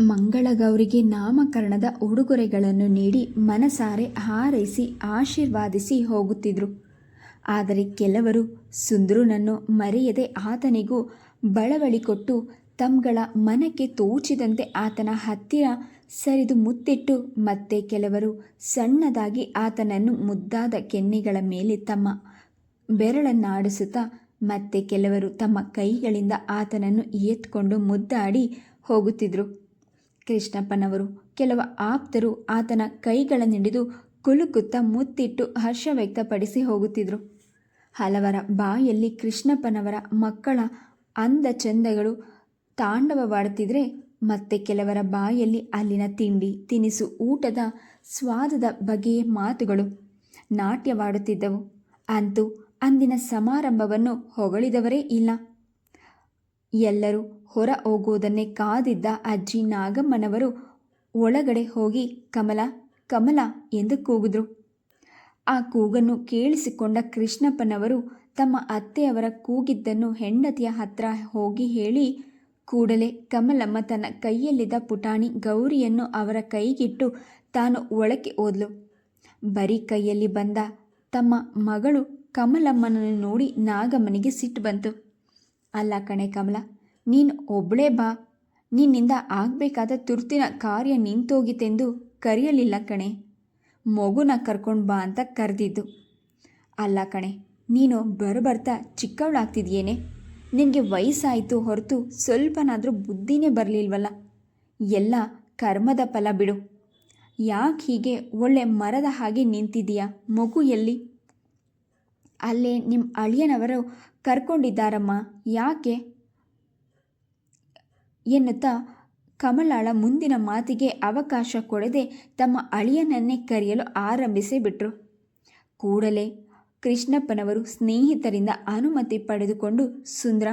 ಮಂಗಳಗೌರಿಗೆ ನಾಮಕರಣದ ಉಡುಗೊರೆಗಳನ್ನು ನೀಡಿ ಮನಸಾರೆ ಹಾರೈಸಿ ಆಶೀರ್ವಾದಿಸಿ ಹೋಗುತ್ತಿದ್ದರು ಆದರೆ ಕೆಲವರು ಸುಂದ್ರನನ್ನು ಮರೆಯದೆ ಆತನಿಗೂ ಬಳವಳಿ ಕೊಟ್ಟು ತಮ್ಗಳ ಮನಕ್ಕೆ ತೋಚಿದಂತೆ ಆತನ ಹತ್ತಿರ ಸರಿದು ಮುತ್ತಿಟ್ಟು ಮತ್ತೆ ಕೆಲವರು ಸಣ್ಣದಾಗಿ ಆತನನ್ನು ಮುದ್ದಾದ ಕೆನ್ನೆಗಳ ಮೇಲೆ ತಮ್ಮ ಬೆರಳನ್ನಾಡಿಸುತ್ತಾ ಮತ್ತೆ ಕೆಲವರು ತಮ್ಮ ಕೈಗಳಿಂದ ಆತನನ್ನು ಎತ್ಕೊಂಡು ಮುದ್ದಾಡಿ ಹೋಗುತ್ತಿದ್ದರು ಕೃಷ್ಣಪ್ಪನವರು. ಕೆಲವು ಆಪ್ತರು ಆತನ ಕೈಗಳನ್ನಿಡಿದು ಕುಲುಕುತ್ತಾ ಮುತ್ತಿಟ್ಟು ಹರ್ಷ ವ್ಯಕ್ತಪಡಿಸಿ ಹೋಗುತ್ತಿದ್ದರು ಹಲವರ ಬಾಯಲ್ಲಿ ಕೃಷ್ಣಪ್ಪನವರ ಮಕ್ಕಳ ಅಂದ ಚಂದಗಳು ತಾಂಡವವಾಡುತ್ತಿದ್ದರೆ ಮತ್ತೆ ಕೆಲವರ ಬಾಯಲ್ಲಿ ಅಲ್ಲಿನ ತಿಂಡಿ, ತಿನಿಸು, ಊಟದ ಸ್ವಾದದ ಬಗೆಯ ಮಾತುಗಳು ನಾಟ್ಯವಾಡುತ್ತಿದ್ದವು. ಅಂತೂ ಅಂದಿನ ಸಮಾರಂಭವನ್ನು ಹೊಗಳಿದವರೇ ಇಲ್ಲ. ಎಲ್ಲರೂ ಹೊರ ಹೋಗೋದನ್ನೇ ಕಾದಿದ್ದ ಅಜ್ಜಿ ನಾಗಮ್ಮನವರು ಒಳಗಡೆ ಹೋಗಿ, ಕಮಲ ಕಮಲ ಎಂದು ಕೂಗಿದ್ರು. ಆ ಕೂಗನ್ನು ಕೇಳಿಸಿಕೊಂಡ ಕೃಷ್ಣಪ್ಪನವರು ತಮ್ಮ ಅತ್ತೆಯವರ ಕೂಗಿದ್ದನ್ನು ಹೆಂಡತಿಯ ಹತ್ರ ಹೋಗಿ ಹೇಳಿ, ಕೂಡಲೇ ಕಮಲಮ್ಮ ತನ್ನ ಕೈಯಲ್ಲಿದ್ದ ಪುಟಾಣಿ ಗೌರಿಯನ್ನು ಅವರ ಕೈಗಿಟ್ಟು ತಾನು ಒಳಕ್ಕೆ ಓದ್ಲು ಬರೀ ಕೈಯಲ್ಲಿ ಬಂದ ತಮ್ಮ ಮಗಳು ಕಮಲಮ್ಮನನ್ನು ನೋಡಿ ನಾಗಮ್ಮನಿಗೆ ಸಿಟ್ಟು ಬಂತು. ಅಲ್ಲ ಕಣೆ ಕಮಲ, ನೀನು ಒಬ್ಬಳೇ ಬಾ. ನಿನ್ನಿಂದ ಆಗಬೇಕಾದ ತುರ್ತಿನ ಕಾರ್ಯ ನಿಂತೋಗಿತೆಂದು ಕರೆಯಲಿಲ್ಲ ಕಣೆ. ಮಗುನ ಕರ್ಕೊಂಡು ಬಾ ಅಂತ ಕರೆದಿದ್ದು. ಅಲ್ಲ ಕಣೆ, ನೀನು ಬರಬರ್ತಾ ಚಿಕ್ಕವಳಾಗ್ತಿದ್ಯೇನೆ? ನಿನಗೆ ವಯಸ್ಸಾಯಿತು ಹೊರತು ಸ್ವಲ್ಪನಾದರೂ ಬುದ್ಧಿನೇ ಬರಲಿಲ್ವಲ್ಲ? ಎಲ್ಲ ಕರ್ಮದ ಫಲ ಬಿಡು. ಯಾಕೆ ಹೀಗೆ ಒಳ್ಳೆ ಮರದ ಹಾಗೆ ನಿಂತಿದೀಯಾ ಮಗು ಎಲ್ಲಿ ಅಲ್ಲೇ ನಿಮ್ಮ ಅಳಿಯನವರು ಕರ್ಕೊಂಡಿದ್ದಾರಮ್ಮ. ಯಾಕೆ? ಎನ್ನುತ್ತಾ ಕಮಲಾಳ ಮುಂದಿನ ಮಾತಿಗೆ ಅವಕಾಶ ಕೊಡದೆ ತಮ್ಮ ಅಳಿಯನನ್ನೇ ಕರೆಯಲು ಆರಂಭಿಸಿಬಿಟ್ರು ಕೂಡಲೇ ಕೃಷ್ಣಪ್ಪನವರು ಸ್ನೇಹಿತರಿಂದ ಅನುಮತಿ ಪಡೆದುಕೊಂಡು ಸುಂದ್ರ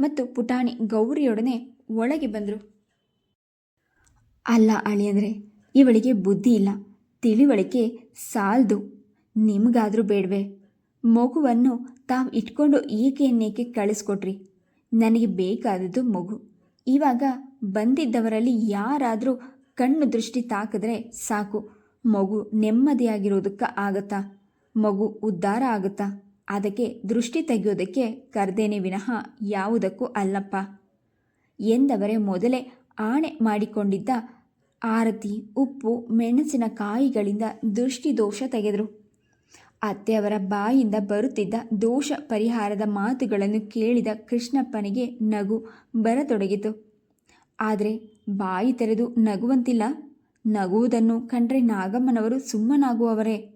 ಮತ್ತು ಪುಟಾಣಿ ಗೌರಿಯೊಡನೆ ಒಳಗೆ ಬಂದರು. ಅಲ್ಲ ಅಳಿಯಂದ್ರೆ, ಇವಳಿಗೆ ಬುದ್ಧಿ ಇಲ್ಲ. ತಿಳಿವಳಿಕೆ ಸಾಲ್ದು. ನಿಮಗಾದರೂ ಬೇಡವೆ. ಮಗುವನ್ನು ತಾವು ಇಟ್ಕೊಂಡು ಏಕೆನ್ನೇಕೆ ಕಳಿಸ್ಕೊಟ್ರಿ? ನನಗೆ ಬೇಕಾದದ್ದು ಮಗು. ಇವಾಗ ಬಂದಿದ್ದವರಲ್ಲಿ ಯಾರಾದರೂ ಕಣ್ಣು ದೃಷ್ಟಿ ತಾಕಿದ್ರೆ ಸಾಕು. ಮಗು ನೆಮ್ಮದಿಯಾಗಿರೋದಕ್ಕೆ ಆಗತ್ತಾ? ಮಗು ಉದ್ಧಾರ ಆಗುತ್ತಾ? ಅದಕ್ಕೆ ದೃಷ್ಟಿ ತೆಗೆಯೋದಕ್ಕೆ ಕರ್ದೇನೆ ವಿನಃ ಯಾವುದಕ್ಕೂ ಅಲ್ಲಪ್ಪ. ಎಂದವರೇ ಮೊದಲೇ ಆಣೆ ಮಾಡಿಕೊಂಡಿದ್ದ ಆರತಿ, ಉಪ್ಪು ಮೆಣಸಿನಕಾಯಿಗಳಿಂದ ದೃಷ್ಟಿ ದೋಷ ತೆಗೆದರು. ಅತ್ತೆಯವರ ಬಾಯಿಂದ ಬರುತ್ತಿದ್ದ ದೋಷ ಪರಿಹಾರದ ಮಾತುಗಳನ್ನು ಕೇಳಿದ ಕೃಷ್ಣಪ್ಪನಿಗೆ ನಗು ಬರತೊಡಗಿತು. ಆದರೆ ಬಾಯಿ ತೆರೆದು ನಗುವಂತಿಲ್ಲ. ನಗುವುದನ್ನು ಕಂಡ್ರೆ ನಾಗಮ್ಮನವರು ಸುಮ್ಮನಾಗುವವರೇ.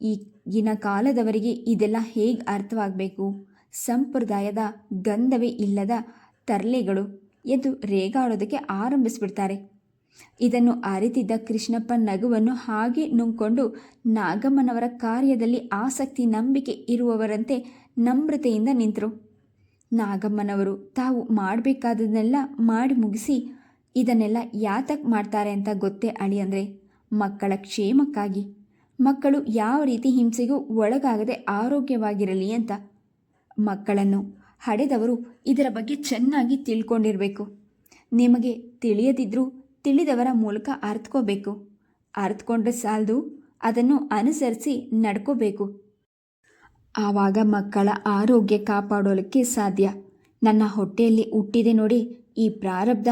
ಈಗಿನ ಕಾಲದವರಿಗೆ ಇದೆಲ್ಲ ಹೇಗೆ ಅರ್ಥವಾಗಬೇಕು? ಸಂಪ್ರದಾಯದ ಗಂಧವೇ ಇಲ್ಲದ ತರಲೆಗಳು ಎಂದು ರೇಗಾಡೋದಕ್ಕೆ ಆರಂಭಿಸಿಬಿಡ್ತಾರೆ. ಇದನ್ನು ಅರಿತಿದ್ದ ಕೃಷ್ಣಪ್ಪ ನಗುವನ್ನು ಹಾಗೆ ನುಂಗ್ಕೊಂಡು ನಾಗಮ್ಮನವರ ಕಾರ್ಯದಲ್ಲಿ ಆಸಕ್ತಿ, ನಂಬಿಕೆ ಇರುವವರಂತೆ ನಮ್ರತೆಯಿಂದ ನಿಂತರು. ನಾಗಮ್ಮನವರು ತಾವು ಮಾಡಬೇಕಾದದನ್ನೆಲ್ಲ ಮಾಡಿ ಮುಗಿಸಿ ಇದನ್ನೆಲ್ಲ ಯಾತಕ್ಕೆ ಮಾಡ್ತಾರೆ ಅಂತ ಗೊತ್ತೇ ಅಳಿ ಅಂದರೆ ಮಕ್ಕಳ ಕ್ಷೇಮಕ್ಕಾಗಿ. ಮಕ್ಕಳು ಯಾವ ರೀತಿ ಹಿಂಸೆಗೂ ಒಳಗಾಗದೆ ಆರೋಗ್ಯವಾಗಿರಲಿ ಅಂತ. ಮಕ್ಕಳನ್ನು ಹಡೆದವರು ಇದರ ಬಗ್ಗೆ ಚೆನ್ನಾಗಿ ತಿಳ್ಕೊಂಡಿರಬೇಕು. ನಿಮಗೆ ತಿಳಿಯದಿದ್ರೂ ತಿಳಿದವರ ಮೂಲಕ ಅರ್ಥಕೋಬೇಕು ಅರ್ಥಕೊಂಡ್ರೆ ಸಾಲದು, ಅದನ್ನು ಅನುಸರಿಸಿ ನಡ್ಕೋಬೇಕು. ಆವಾಗ ಮಕ್ಕಳ ಆರೋಗ್ಯ ಕಾಪಾಡೋಲಿಕ್ಕೆ ಸಾಧ್ಯ. ನನ್ನ ಹೊಟ್ಟೆಯಲ್ಲಿ ಹುಟ್ಟಿದೆ ನೋಡಿ, ಈ ಪ್ರಾರಬ್ಧ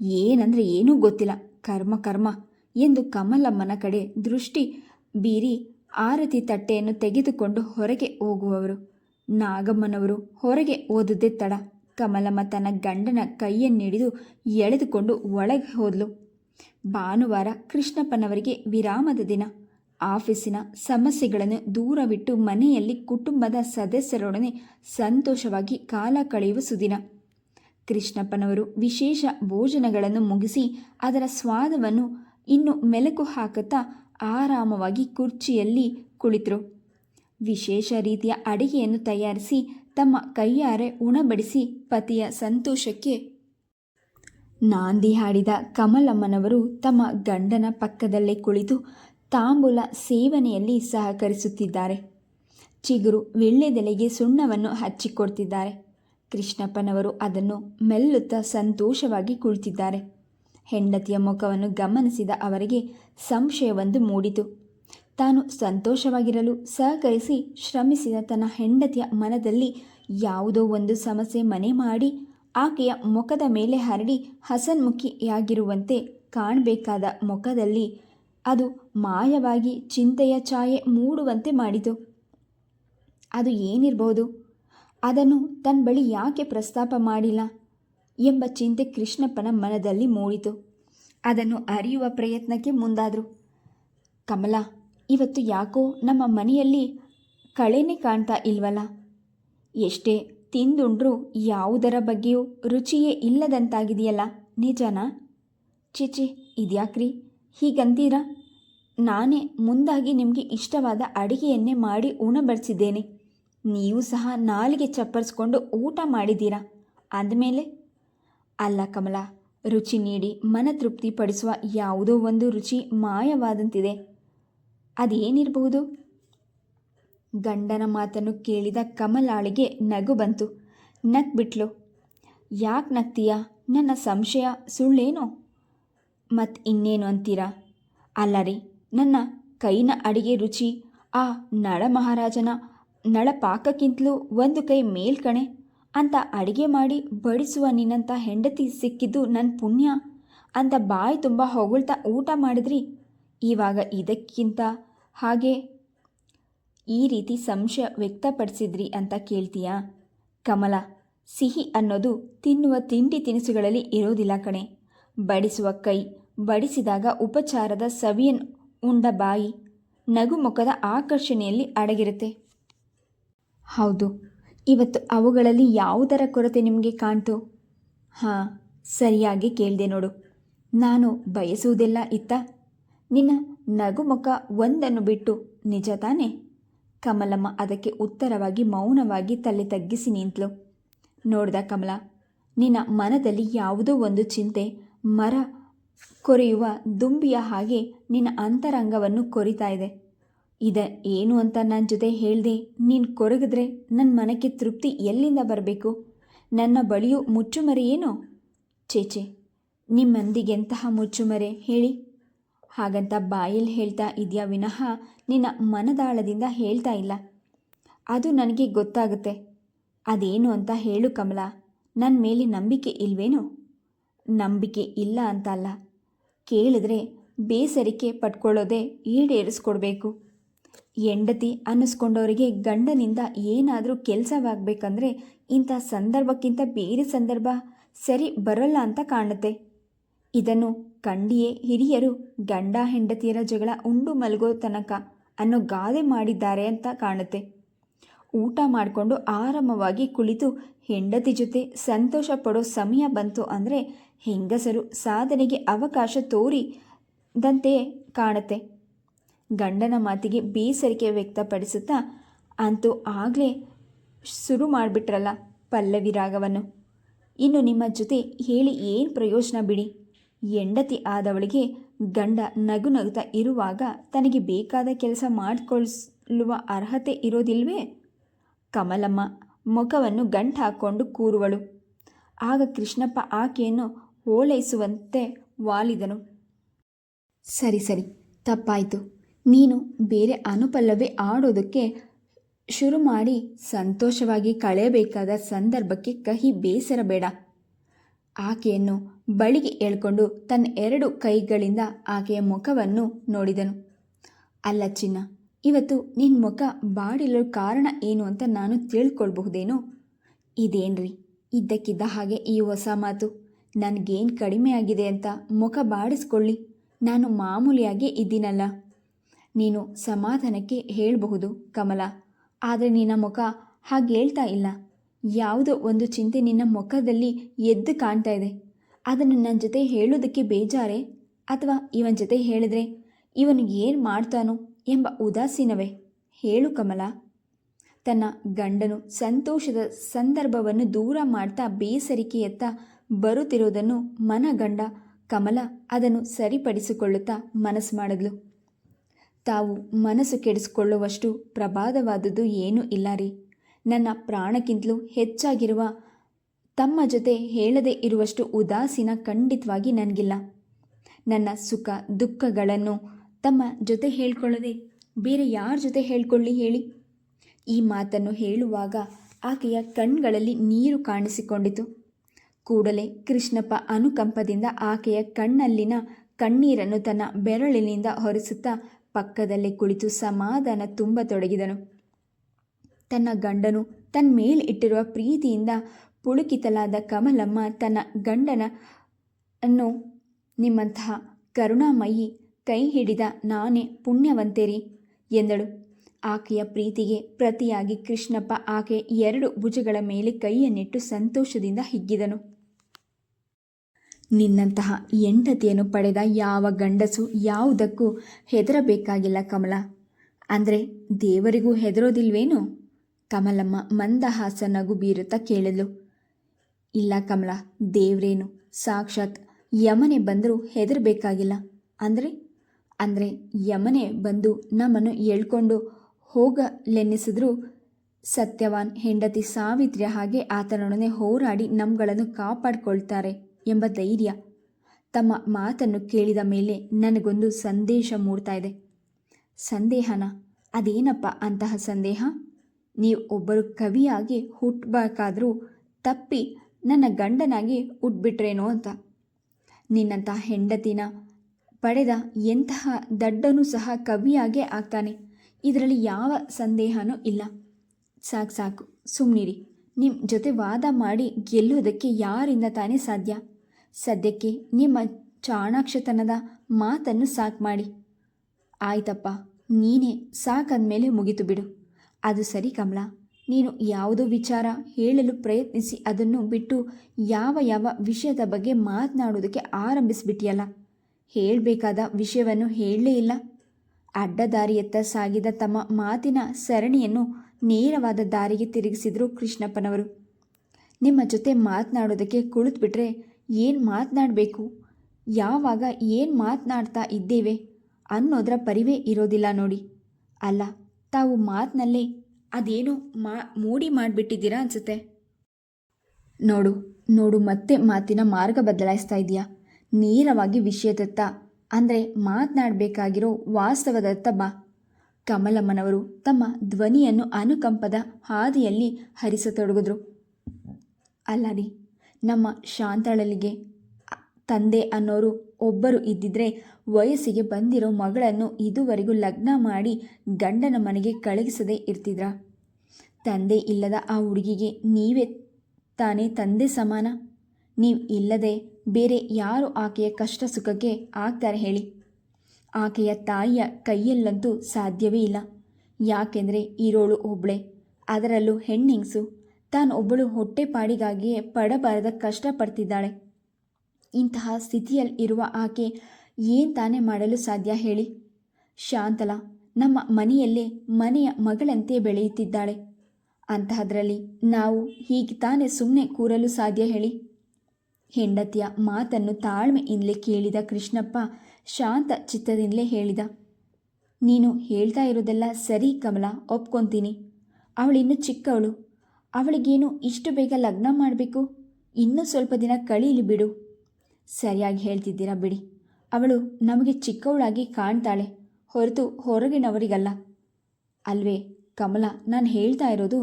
ಏನಂದರೆ ಏನೂ ಗೊತ್ತಿಲ್ಲ. ಕರ್ಮ ಕರ್ಮ ಎಂದು ಕಮಲಮ್ಮನ ಕಡೆ ದೃಷ್ಟಿ ಬೀರಿ ಆರತಿ ತಟ್ಟೆಯನ್ನು ತೆಗೆದುಕೊಂಡು ಹೊರಗೆ ಹೋಗುವವರು. ನಾಗಮ್ಮನವರು ಹೊರಗೆ ಓದದೆ ತಡ. ಕಮಲಮ್ಮ ತನ್ನ ಗಂಡನ ಕೈಯನ್ನಿಡಿದು ಎಳೆದುಕೊಂಡು ಒಳಗೆ ಹೋದಳು ಭಾನುವಾರ ಕೃಷ್ಣಪ್ಪನವರಿಗೆ ವಿರಾಮದ ದಿನ. ಆಫೀಸಿನ ಸಮಸ್ಯೆಗಳನ್ನು ದೂರವಿಟ್ಟು ಮನೆಯಲ್ಲಿ ಕುಟುಂಬದ ಸದಸ್ಯರೊಡನೆ ಸಂತೋಷವಾಗಿ ಕಾಲ ಕಳೆಯುವ ಸುದಿನ. ಕೃಷ್ಣಪ್ಪನವರು ವಿಶೇಷ ಭೋಜನಗಳನ್ನು ಮುಗಿಸಿ ಅದರ ಸ್ವಾದವನ್ನು ಇನ್ನು ಮೆಲುಕು ಹಾಕುತ್ತಾ ಆರಾಮವಾಗಿ ಕುರ್ಚಿಯಲ್ಲಿ ಕುಳಿತರು. ವಿಶೇಷ ರೀತಿಯ ಅಡಿಗೆಯನ್ನು ತಯಾರಿಸಿ ತಮ್ಮ ಕೈಯಾರೆ ಉಣಬಡಿಸಿ ಪತಿಯ ಸಂತೋಷಕ್ಕೆ ನಾಂದಿ ಹಾಡಿದ ಕಮಲಮ್ಮನವರು ತಮ್ಮ ಗಂಡನ ಪಕ್ಕದಲ್ಲೇ ಕುಳಿತು ತಾಂಬೂಲ ಸೇವನೆಯಲ್ಲಿ ಸಹಕರಿಸುತ್ತಿದ್ದಾರೆ. ಚಿಗುರು ವಿಳ್ಳೆದೆಲೆಗೆ ಸುಣ್ಣವನ್ನು ಹಚ್ಚಿಕೊಡ್ತಿದ್ದಾರೆ. ಕೃಷ್ಣಪ್ಪನವರು ಅದನ್ನು ಮೆಲ್ಲುತ್ತಾ ಸಂತೋಷವಾಗಿ ಕುಳಿತಿದ್ದಾರೆ. ಹೆಂಡತಿಯ ಮುಖವನ್ನು ಗಮನಿಸಿದ ಅವರಿಗೆ ಸಂಶಯವೊಂದು ಮೂಡಿತು. ತಾನು ಸಂತೋಷವಾಗಿರಲು ಸಹಕರಿಸಿ ಶ್ರಮಿಸಿದ ತನ್ನ ಹೆಂಡತಿಯ ಮನದಲ್ಲಿ ಯಾವುದೋ ಒಂದು ಸಮಸ್ಯೆ ಮನೆ ಮಾಡಿ ಆಕೆಯ ಮುಖದ ಮೇಲೆ ಹರಡಿ ಹಸನ್ಮುಖಿಯಾಗಿರುವಂತೆ ಕಾಣಬೇಕಾದ ಮುಖದಲ್ಲಿ ಅದು ಮಾಯವಾಗಿ ಚಿಂತೆಯ ಛಾಯೆ ಮೂಡುವಂತೆ ಮಾಡಿತು. ಅದು ಏನಿರಬಹುದು ಅದನ್ನು ತನ್ನ ಬಳಿ ಯಾಕೆ ಪ್ರಸ್ತಾಪ ಮಾಡಿಲ್ಲ ಎಂಬ ಚಿಂತೆ ಕೃಷ್ಣಪ್ಪನ ಮನದಲ್ಲಿ ಮೂಡಿತು. ಅದನ್ನು ಅರಿಯುವ ಪ್ರಯತ್ನಕ್ಕೆ ಮುಂದಾದರು. ಕಮಲ ಇವತ್ತು ಯಾಕೋ ನಮ್ಮ ಮನೆಯಲ್ಲಿ ಕಳೆನೇ ಕಾಣ್ತಾ ಇಲ್ವಲ್ಲ? ಎಷ್ಟೇ ತಿಂದುಂಡ್ರೂ ಯಾವುದರ ಬಗ್ಗೆಯೂ ರುಚಿಯೇ ಇಲ್ಲದಂತಾಗಿದೆಯಲ್ಲ, ನಿಜನಾ? ಚಿಚಿ ಇದ್ಯಾಕ್ರಿ? ಹೀಗಂತೀರಾ? ನಾನೇ ಮುಂದಾಗಿ ನಿಮಗೆ ಇಷ್ಟವಾದ ಅಡಿಗೆಯನ್ನೇ ಮಾಡಿ ಉಣಬಡಿಸಿದ್ದೇನೆ ನೀವು ಸಹ ನಾಲಿಗೆ ಚಪ್ಪರಿಸ್ಕೊಂಡು ಊಟ ಮಾಡಿದ್ದೀರಾ? ಅಂದಮೇಲೆ, ಅಲ್ಲ ಕಮಲ, ರುಚಿ ನೀಡಿ ಮನ ತೃಪ್ತಿಪಡಿಸುವ ಯಾವುದೋ ಒಂದು ರುಚಿ ಮಾಯವಾದಂತಿದೆ. ಅದೇನಿರಬಹುದು? ಗಂಡನ ಮಾತನ್ನು ಕೇಳಿದ ಕಮಲಾಳಿಗೆ ನಗು ಬಂತು. ನಕ್ಬಿಟ್ಲು ಯಾಕೆ ನಗ್ತೀಯಾ? ನನ್ನ ಸಂಶಯ, ಸುಳ್ಳೇನೋ? ಮತ್ತು ಇನ್ನೇನು ಅಂತೀರಾ? ಅಲ್ಲ ರೀ, ನನ್ನ ಕೈನ ಅಡಿಗೆ ರುಚಿ, ಆ ನಳ ಮಹಾರಾಜನ ನಳ ಪಾಕಕ್ಕಿಂತಲೂ ಒಂದು ಕೈ ಮೇಲ್ಕಣೆ ಅಂತ ಅಡಿಗೆ ಮಾಡಿ ಬಡಿಸುವ ನಿನ್ನಂಥ ಹೆಂಡತಿ ಸಿಕ್ಕಿದ್ದು ನನ್ನ ಪುಣ್ಯ. ಅಂತ ಬಾಯಿ ತುಂಬ ಹೊಗಳ್ತಾ ಊಟ ಮಾಡಿದ್ರಿ. ಇವಾಗ ಇದಕ್ಕಿಂತ ಹಾಗೆ ಈ ರೀತಿ ಸಂಶಯ ವ್ಯಕ್ತಪಡಿಸಿದ್ರಿ ಅಂತ ಕೇಳ್ತೀಯಾ? ಕಮಲ, ಸಿಹಿ ಅನ್ನೋದು ತಿನ್ನುವ ತಿಂಡಿ ತಿನಿಸುಗಳಲ್ಲಿ ಇರೋದಿಲ್ಲ ಕಣೆ. ಬಡಿಸುವ ಕೈ, ಬಡಿಸಿದಾಗ ಉಪಚಾರದ ಸವಿಯನ್ ಉಂಡ ಬಾಯಿ ನಗುಮುಖದ ಆಕರ್ಷಣೆಯಲ್ಲಿ ಅಡಗಿರುತ್ತೆ. ಹೌದು, ಇವತ್ತು ಅವುಗಳಲ್ಲಿ ಯಾವುದರ ಕೊರತೆ ನಿಮಗೆ ಕಾಣ್ತು? ಹಾಂ, ಸರಿಯಾಗಿ ಕೇಳಿದೆ ನೋಡು. ನಾನು ಬಯಸುವುದೆಲ್ಲ ಇತ್ತ? ನಿನ್ನ ನಗುಮುಖ ಒಂದನ್ನು ಬಿಟ್ಟು ನಿಜ ತಾನೆ? ಕಮಲಮ್ಮ ಅದಕ್ಕೆ ಉತ್ತರವಾಗಿ ಮೌನವಾಗಿ ತಲೆ ತಗ್ಗಿಸಿ ನಿಂತಳು ನೋಡ್ದ ಕಮಲ, ನಿನ್ನ ಮನದಲ್ಲಿ ಯಾವುದೋ ಒಂದು ಚಿಂತೆ, ಮರ ಕೊರೆಯುವ ದುಂಬಿಯ ಹಾಗೆ ನಿನ್ನ ಅಂತರಂಗವನ್ನು ಕೊರಿತಾ ಇದೆ. ಇದ ಏನು ಅಂತ ನನ್ನ ಜೊತೆ ಹೇಳ್ದೆ? ನೀನು ಕೊರಗಿದ್ರೆ ನನ್ನ ಮನಕ್ಕೆ ತೃಪ್ತಿ ಎಲ್ಲಿಂದ ಬರಬೇಕು? ನನ್ನ ಬಳಿಯು ಮುಚ್ಚುಮರೆ ಏನೋ? ಚೇಚೆ ನಿಮ್ಮಂದಿಗೆಂತಹ ಮುಚ್ಚುಮರೆ ಹೇಳಿ. ಹಾಗಂತ ಬಾಯಲ್ಲಿ ಹೇಳ್ತಾ ಇದೆಯಾ ವಿನಃ ನಿನ್ನ ಮನದಾಳದಿಂದ ಹೇಳ್ತಾ ಇಲ್ಲ. ಅದು ನನಗೆ ಗೊತ್ತಾಗುತ್ತೆ. ಅದೇನು ಅಂತ ಹೇಳು ಕಮಲ. ನನ್ನ ಮೇಲೆ ನಂಬಿಕೆ ಇಲ್ವೇನು? ನಂಬಿಕೆ ಇಲ್ಲ ಅಂತ ಅಲ್ಲ ಕೇಳಿದ್ರೆ ಬೇಸರಿಕೆ ಪಟ್ಕೊಳ್ಳೋದೇ ಈಡೇರಿಸ್ಕೊಡ್ಬೇಕು. ಹೆಂಡತಿ ಅನ್ನಿಸ್ಕೊಂಡವರಿಗೆ ಗಂಡನಿಂದ ಏನಾದರೂ ಕೆಲಸವಾಗಬೇಕಂದ್ರೆ ಇಂಥ ಸಂದರ್ಭಕ್ಕಿಂತ ಬೇರೆ ಸಂದರ್ಭ ಸರಿ ಬರಲ್ಲ ಅಂತ ಕಾಣುತ್ತೆ. ಇದನ್ನು ಕಂಡಿಯೇ ಹಿರಿಯರು ಗಂಡ ಹೆಂಡತಿಯರ ಜಗಳ ಉಂಡು ಮಲಗೋ ತನಕ ಅನ್ನೋ ಗಾದೆ ಮಾಡಿದ್ದಾರೆ ಅಂತ ಕಾಣುತ್ತೆ. ಊಟ ಮಾಡಿಕೊಂಡು ಆರಾಮವಾಗಿ ಕುಳಿತು ಹೆಂಡತಿ ಜೊತೆ ಸಂತೋಷ ಪಡೋ ಸಮಯ ಬಂತು ಅಂದರೆ ಹೆಂಗಸರು ಸಾಧನೆಗೆ ಅವಕಾಶ ತೋರಿದಂತೆ ಕಾಣುತ್ತೆ. ಗಂಡನ ಮಾತಿಗೆ ಬೇಸರಿಕೆ ವ್ಯಕ್ತಪಡಿಸುತ್ತಾ ಅಂತೂ ಆಗಲೇ ಶುರು ಮಾಡಿಬಿಟ್ರಲ್ಲ ಪಲ್ಲವಿ ರಾಗವನ್ನು ಇನ್ನು ನಿಮ್ಮ ಜೊತೆ ಹೇಳಿ ಏನು ಪ್ರಯೋಜನ ಬಿಡಿ? ಹೆಂಡತಿ ಆದವಳಿಗೆ ಗಂಡ ನಗು ನಗುತ್ತಾ ಇರುವಾಗ ತನಗೆ ಬೇಕಾದ ಕೆಲಸ ಮಾಡಿಕೊಳ್ಳುವ ಅರ್ಹತೆ ಇರೋದಿಲ್ವೇ? ಕಮಲಮ್ಮ ಮುಖವನ್ನು ಗಂಟು ಹಾಕ್ಕೊಂಡು ಕೂರುವಳು. ಆಗ ಕೃಷ್ಣಪ್ಪ ಆಕೆಯನ್ನು ಓಲೈಸುವಂತೆ ವಾಲಿದನು. ಸರಿ ಸರಿ, ತಪ್ಪಾಯಿತು. ನೀನು ಬೇರೆ ಅನುಪಲ್ಲವೇ ಆಡೋದಕ್ಕೆ ಶುರು ಮಾಡಿ ಸಂತೋಷವಾಗಿ ಕಳೆಯಬೇಕಾದ ಸಂದರ್ಭಕ್ಕೆ ಕಹಿ ಬೇಸರ ಬೇಡ ಆಕೆಯನ್ನು ಬಳಿಗೆ ಎಳ್ಕೊಂಡು ತನ್ನ ಎರಡು ಕೈಗಳಿಂದ ಆಕೆಯ ಮುಖವನ್ನು ನೋಡಿದನು. ಅಲ್ಲ ಚಿನ್ನ, ಇವತ್ತು ನಿನ್ನ ಮುಖ ಬಾಡಿಲು ಕಾರಣ ಏನು ಅಂತ ನಾನು ತಿಳ್ಕೊಳ್ಬಹುದೇನು? ಇದೇನ್ರಿ, ಇದ್ದಕ್ಕಿದ್ದ ಹಾಗೆ ಈ ಹೊಸ ಮಾತು. ನನಗೇನು ಕಡಿಮೆ ಆಗಿದೆ ಅಂತ ಮುಖ ಬಾಡಿಸ್ಕೊಳ್ಳಿ. ನಾನು ಮಾಮೂಲಿಯಾಗಿ ಇದ್ದೀನಲ್ಲ. ನೀನು ಸಮಾಧಾನಕ್ಕೆ ಹೇಳಬಹುದು ಕಮಲ, ಆದರೆ ನಿನ್ನ ಮುಖ ಹಾಗೆ ಹೇಳ್ತಾ ಇಲ್ಲ. ಯಾವುದೋ ಒಂದು ಚಿಂತೆ ನಿನ್ನ ಮುಖದಲ್ಲಿ ಎದ್ದು ಕಾಣ್ತಾ ಇದೆ. ಅದನ್ನು ನನ್ನ ಜೊತೆ ಹೇಳೋದಕ್ಕೆ ಬೇಜಾರೆ? ಅಥವಾ ಇವನ ಜೊತೆ ಹೇಳಿದ್ರೆ ಇವನು ಏನು ಮಾಡ್ತಾನೋ ಎಂಬ ಉದಾಸೀನವೇ? ಹೇಳು ಕಮಲ. ತನ್ನ ಗಂಡನು ಸಂತೋಷದ ಸಂದರ್ಭವನ್ನು ದೂರ ಮಾಡ್ತಾ ಬೇಸರಿಕೆಯತ್ತ ಬರುತ್ತಿರೋದನ್ನು ಮನಗಂಡ ಕಮಲ ಅದನ್ನು ಸರಿಪಡಿಸಿಕೊಳ್ಳುತ್ತಾ ಮನಸ್ಸು ಮಾಡಿದ್ಲು. ತಾವು ಮನಸ್ಸು ಕೆಡಿಸಿಕೊಳ್ಳುವಷ್ಟು ಪ್ರಬಾದವಾದುದು ಏನೂ ಇಲ್ಲ ರೀ. ನನ್ನ ಪ್ರಾಣಕ್ಕಿಂತಲೂ ಹೆಚ್ಚಾಗಿರುವ ತಮ್ಮ ಜೊತೆ ಹೇಳದೇ ಇರುವಷ್ಟು ಉದಾಸೀನ ಖಂಡಿತವಾಗಿ ನನಗಿಲ್ಲ. ನನ್ನ ಸುಖ ದುಃಖಗಳನ್ನು ತಮ್ಮ ಜೊತೆ ಹೇಳ್ಕೊಳ್ಳದೆ ಬೇರೆ ಯಾರ ಜೊತೆ ಹೇಳ್ಕೊಳ್ಳಿ ಹೇಳಿ. ಈ ಮಾತನ್ನು ಹೇಳುವಾಗ ಆಕೆಯ ಕಣ್ಗಳಲ್ಲಿ ನೀರು ಕಾಣಿಸಿಕೊಂಡಿತು. ಕೂಡಲೇ ಕೃಷ್ಣಪ್ಪ ಅನುಕಂಪದಿಂದ ಆಕೆಯ ಕಣ್ಣಲ್ಲಿನ ಕಣ್ಣೀರನ್ನು ತನ್ನ ಬೆರಳಿನಿಂದ ಹೊರಿಸುತ್ತಾ ಪಕ್ಕದಲ್ಲೇ ಕುಳಿತು ಸಮಾಧಾನ ತುಂಬತೊಡಗಿದನು. ತನ್ನ ಗಂಡನು ತನ್ನ ಮೇಲೆ ಇಟ್ಟಿರುವ ಪ್ರೀತಿಯಿಂದ ಪುಳುಕಿತಲಾದ ಕಮಲಮ್ಮ ತನ್ನ ಗಂಡನ ಅನ್ನು ನಿಮ್ಮಂತಹ ಕರುಣಾಮಯಿ ಕೈ ಹಿಡಿದ ನಾನೇ ಪುಣ್ಯವಂತೆರಿ ಎಂದಳು. ಆಕೆಯ ಪ್ರೀತಿಗೆ ಪ್ರತಿಯಾಗಿ ಕೃಷ್ಣಪ್ಪ ಆಕೆ ಎರಡು ಭುಜಗಳ ಮೇಲೆ ಕೈಯನ್ನಿಟ್ಟು ಸಂತೋಷದಿಂದ ಹಿಗ್ಗಿದನು. ನಿನ್ನಂತಹ ಹೆಂಡತಿಯನ್ನು ಪಡೆದ ಯಾವ ಗಂಡಸು ಯಾವುದಕ್ಕೂ ಹೆದರಬೇಕಾಗಿಲ್ಲ ಕಮಲ. ಅಂದರೆ ದೇವರಿಗೂ ಹೆದರೋದಿಲ್ವೇನು? ಕಮಲಮ್ಮ ಮಂದಹಾಸ ನಗು ಬೀರುತ್ತಾ ಕೇಳಿದ್ಲು. ಇಲ್ಲ ಕಮಲ, ದೇವ್ರೇನು? ಸಾಕ್ಷಾತ್ ಯಮನೆ ಬಂದರೂ ಹೆದರಬೇಕಾಗಿಲ್ಲ. ಅಂದರೆ? ಅಂದರೆ ಯಮನೆ ಬಂದು ನಮ್ಮನ್ನು ಎಳ್ಕೊಂಡು ಹೋಗಲೆನ್ನಿಸಿದ್ರೂ ಸತ್ಯವಾನ್ ಹೆಂಡತಿ ಸಾವಿತ್ರಿಯ ಹಾಗೆ ಆತನೊಡನೆ ಹೋರಾಡಿ ನಮ್ಗಳನ್ನು ಕಾಪಾಡಿಕೊಳ್ತಾರೆ ಎಂಬ ಧೈರ್ಯ ತಮ್ಮ ಮಾತನ್ನು ಕೇಳಿದ ಮೇಲೆ ನನಗೊಂದು ಸಂದೇಶ ಮೂಡ್ತಾ ಇದೆ. ಸಂದೇಹನ? ಅದೇನಪ್ಪ ಅಂತಹ ಸಂದೇಹ? ನೀವು ಒಬ್ಬರು ಕವಿಯಾಗಿ ಹುಟ್ಟಬೇಕಾದ್ರೂ ತಪ್ಪಿ ನನ್ನ ಗಂಡನಾಗಿ ಹುಟ್ಬಿಟ್ರೇನೋ ಅಂತ. ನಿನ್ನಂಥ ಹೆಂಡತಿನ ಪಡೆದ ಎಂತಹ ದಡ್ಡನೂ ಸಹ ಕವಿಯಾಗೇ ಆಗ್ತಾನೆ. ಇದರಲ್ಲಿ ಯಾವ ಸಂದೇಹನೂ ಇಲ್ಲ. ಸಾಕು ಸಾಕು ಸುಮ್ಮನಿರಿ ನಿಮ್ಮ ಜೊತೆ ವಾದ ಮಾಡಿ ಗೆಲ್ಲುವುದಕ್ಕೆ ಯಾರಿಂದ ತಾನೇ ಸಾಧ್ಯ? ಸದ್ಯಕ್ಕೆ ನಿಮ್ಮ ಚಾಣಾಕ್ಷತನದ ಮಾತನ್ನು ಸಾಕು ಮಾಡಿ. ಆಯ್ತಪ್ಪ, ನೀನೇ ಸಾಕಂದಮೇಲೆ ಮುಗಿತು ಬಿಡು. ಅದು ಸರಿ ಕಮಲ. ನೀನು ಯಾವುದೋ ವಿಚಾರ ಹೇಳಲು ಪ್ರಯತ್ನಿಸಿ ಅದನ್ನು ಬಿಟ್ಟು ಯಾವ ಯಾವ ವಿಷಯದ ಬಗ್ಗೆ ಮಾತನಾಡೋದಕ್ಕೆ ಆರಂಭಿಸಿಬಿಟ್ಟಿಯಲ್ಲ ಹೇಳಬೇಕಾದ ವಿಷಯವನ್ನು ಹೇಳಲೇ ಇಲ್ಲ. ಅಡ್ಡದಾರಿಯತ್ತ ಸಾಗಿದ ತಮ್ಮ ಮಾತಿನ ಸರಣಿಯನ್ನು ನೇರವಾದ ದಾರಿಗೆ ತಿರುಗಿಸಿದರು ಕೃಷ್ಣಪ್ಪನವರು. ನಿಮ್ಮ ಜೊತೆ ಮಾತನಾಡೋದಕ್ಕೆ ಕುಳಿತುಬಿಟ್ರೆ ಏನು ಮಾತನಾಡಬೇಕು? ಯಾವಾಗ ಏನು ಮಾತನಾಡ್ತಾ ಇದ್ದೇವೆ ಅನ್ನೋದರ ಪರಿವೇ ಇರೋದಿಲ್ಲ ನೋಡಿ. ಅಲ್ಲ ತಾವು ಮಾತಿನಲ್ಲಿ ಅದೇನು ಮಾ, ಮೂಡಿ ಮಾಡಿಬಿಟ್ಟಿದ್ದೀರಾ ಅನಿಸುತ್ತೆ. ನೋಡು ನೋಡು ಮತ್ತೆ ಮಾತಿನ ಮಾರ್ಗ ಬದಲಾಯಿಸ್ತಾ ಇದೆಯಾ ನೇರವಾಗಿ ವಿಷಯದತ್ತ ಅಂದರೆ ಮಾತನಾಡಬೇಕಾಗಿರೋ ವಾಸ್ತವದತ್ತ ಬಾ. ಕಮಲಮ್ಮನವರು ತಮ್ಮ ಧ್ವನಿಯನ್ನು ಅನುಕಂಪದ ಹಾದಿಯಲ್ಲಿ ಹರಿಸತೊಡಗಿದ್ರು. ಅಲ್ಲ ರೀ ನಮ್ಮ ಶಾಂತಳಲಿಗೆ ತಂದೆ ಅನ್ನೋರು ಒಬ್ಬರು ಇದ್ದಿದ್ರೆ ವಯಸ್ಸಿಗೆ ಬಂದಿರೋ ಮಗಳನ್ನು ಇದುವರೆಗೂ ಲಗ್ನ ಮಾಡಿ ಗಂಡನ ಮನೆಗೆ ಕಳುಹಿಸದೇ ಇರ್ತಿದ್ರ? ತಂದೆ ಇಲ್ಲದ ಆ ಹುಡುಗಿಗೆ ನೀವೇ ತಾನೇ ತಂದೆ ಸಮಾನ? ನೀವು ಇಲ್ಲದೆ ಬೇರೆ ಯಾರು ಆಕೆಯ ಕಷ್ಟ ಸುಖಕ್ಕೆ ಆಗ್ತಾರೆ ಹೇಳಿ? ಆಕೆಯ ತಾಯಿಯ ಕೈಯಲ್ಲಂತೂ ಸಾಧ್ಯವೇ ಇಲ್ಲ. ಯಾಕೆಂದರೆ ಇರೋಳು ಒಬ್ಳೆ. ಅದರಲ್ಲೂ ಹೆಣ್ಣಿಂಗ್ಸು. ತಾನು ಒಬ್ಬಳು ಹೊಟ್ಟೆಪಾಡಿಗಾಗಿಯೇ ಪಡಬಾರದ ಕಷ್ಟಪಡ್ತಿದ್ದಾಳೆ ಇಂತಹ ಸ್ಥಿತಿಯಲ್ಲಿ ಇರುವ ಆಕೆ ಏನು ತಾನೇ ಮಾಡಲು ಸಾಧ್ಯ ಹೇಳಿ? ಶಾಂತಲ, ನಮ್ಮ ಮನೆಯಲ್ಲೇ ಮನೆಯ ಮಗಳಂತೆ ಬೆಳೆಯುತ್ತಿದ್ದಾಳೆ. ಅಂತಹದ್ರಲ್ಲಿ ನಾವು ಹೀಗೆ ತಾನೇ ಸುಮ್ಮನೆ ಕೂರಲು ಸಾಧ್ಯ ಹೇಳಿ? ಹೆಂಡತಿಯ ಮಾತನ್ನು ತಾಳ್ಮೆಯಿಂದಲೇ ಕೇಳಿದ ಕೃಷ್ಣಪ್ಪ ಶಾಂತ ಚಿತ್ತದಿಂದಲೇ ಹೇಳಿದ, ನೀನು ಹೇಳ್ತಾ ಇರೋದೆಲ್ಲ ಸರಿ ಕಮಲ, ಒಪ್ಕೊತೀನಿ. ಅವಳಿನ್ನೂ ಚಿಕ್ಕವಳು, ಅವಳಿಗೇನು ಇಷ್ಟು ಬೇಗ ಲಗ್ನ ಮಾಡಬೇಕು? ಇನ್ನೂ ಸ್ವಲ್ಪ ದಿನ ಕಳೀಲಿ ಬಿಡು. ಸರಿಯಾಗಿ ಹೇಳ್ತಿದ್ದೀರಾ ಬಿಡಿ. ಅವಳು ನಮಗೆ ಚಿಕ್ಕವಳಾಗಿ ಕಾಣ್ತಾಳೆ, ಹೊರತು ಹೊರಗಿನವರಿಗಲ್ಲ. ಅಲ್ವೇ, ಕಮಲ, ನಾನು ಹೇಳ್ತಾ ಇರೋದು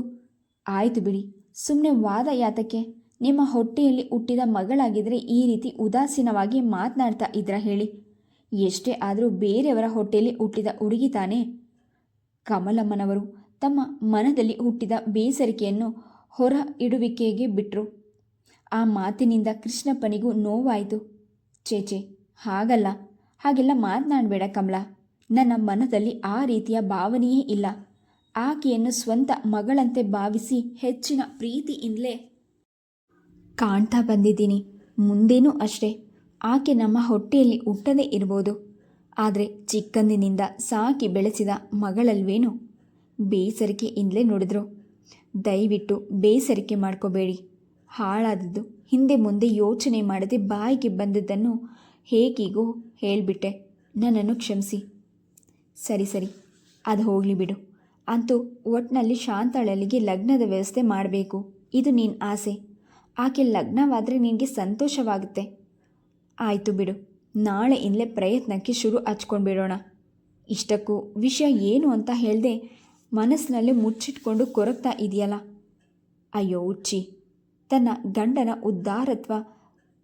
ಆಯಿತು ಬಿಡಿ. ಸುಮ್ಮನೆ ವಾದ ಯಾತಕ್ಕೆ? ನಿಮ್ಮ ಹೊಟ್ಟೆಯಲ್ಲಿ ಹುಟ್ಟಿದ ಮಗಳಾಗಿದ್ದರೆ ಈ ರೀತಿ ಉದಾಸೀನವಾಗಿ ಮಾತನಾಡ್ತಾ ಇದ್ರ ಹೇಳಿ. ಎಷ್ಟೇ ಆದರೂ ಬೇರೆಯವರ ಹೊಟ್ಟೆಯಲ್ಲಿ ಹುಟ್ಟಿದ ಹುಡುಗಿ ತಾನೇ. ಕಮಲಮ್ಮನವರು ತಮ್ಮ ಮನದಲ್ಲಿ ಹುಟ್ಟಿದ ಬೇಸರಿಕೆಯನ್ನು ಹೊರ ಇಡುವಿಕೆಗೆ ಬಿಟ್ಟರು ಆ ಮಾತಿನಿಂದ ಕೃಷ್ಣಪ್ಪನಿಗೂ ನೋವಾಯಿತು. ಚೇಚೆ ಹಾಗಲ್ಲ. ಹಾಗೆಲ್ಲ ಮಾತನಾಡಬೇಡ ಕಮಲ. ನನ್ನ ಮನದಲ್ಲಿ ಆ ರೀತಿಯ ಭಾವನೆಯೇ ಇಲ್ಲ. ಆಕೆಯನ್ನು ಸ್ವಂತ ಮಗಳಂತೆ ಭಾವಿಸಿ ಹೆಚ್ಚಿನ ಪ್ರೀತಿಯಿಂದಲೇ ಕಾಣ್ತಾ ಬಂದಿದ್ದೀನಿ. ಮುಂದೇನೂ ಅಷ್ಟೇ. ಆಕೆ ನಮ್ಮ ಹೊಟ್ಟೆಯಲ್ಲಿ ಹುಟ್ಟದೇ ಇರ್ಬೋದು. ಆದರೆ ಚಿಕ್ಕಂದಿನಿಂದ ಸಾಕಿ ಬೆಳೆಸಿದ ಮಗಳಲ್ವೇನು? ಬೇಸರಿಕೆಯಿಂದಲೇ ನೋಡಿದ್ರು. ದಯವಿಟ್ಟು ಬೇಸರಿಕೆ ಮಾಡ್ಕೋಬೇಡಿ. ಹಾಳಾದದ್ದು ಹಿಂದೆ ಮುಂದೆ ಯೋಚನೆ ಮಾಡದೆ ಬಾಯಿಗೆ ಬಂದದ್ದನ್ನು ಹೇಗಿಗೋ ಹೇಳಿಬಿಟ್ಟೆ. ನನ್ನನ್ನು ಕ್ಷಮಿಸಿ. ಸರಿ ಸರಿ, ಅದು ಹೋಗಲಿ ಬಿಡು. ಅಂತೂ ಒಟ್ಟಿನಲ್ಲಿ ಶಾಂತಾಳಲ್ಲಿಗೆ ಲಗ್ನದ ವ್ಯವಸ್ಥೆ ಮಾಡಬೇಕು. ಇದು ನಿನ್ನ ಆಸೆ. ಆಕೆ ಲಗ್ನವಾದರೆ ನಿನಗೆ ಸಂತೋಷವಾಗುತ್ತೆ. ಆಯಿತು ಬಿಡು. ನಾಳೆಯಿಂದಲೇ ಪ್ರಯತ್ನಕ್ಕೆ ಶುರು ಹಚ್ಕೊಂಡ್ಬಿಡೋಣ. ಇಷ್ಟಕ್ಕೂ ವಿಷಯ ಏನು ಅಂತ ಹೇಳದೆ ಮನಸ್ಸಿನಲ್ಲೇ ಮುಚ್ಚಿಟ್ಕೊಂಡು ಕೊರಗ್ತಾ ಇದೆಯಲ್ಲ? ಅಯ್ಯೋ, ಉಚ್ಚಿ. ತನ್ನ ಗಂಡನ ಉದ್ದಾರತ್ವ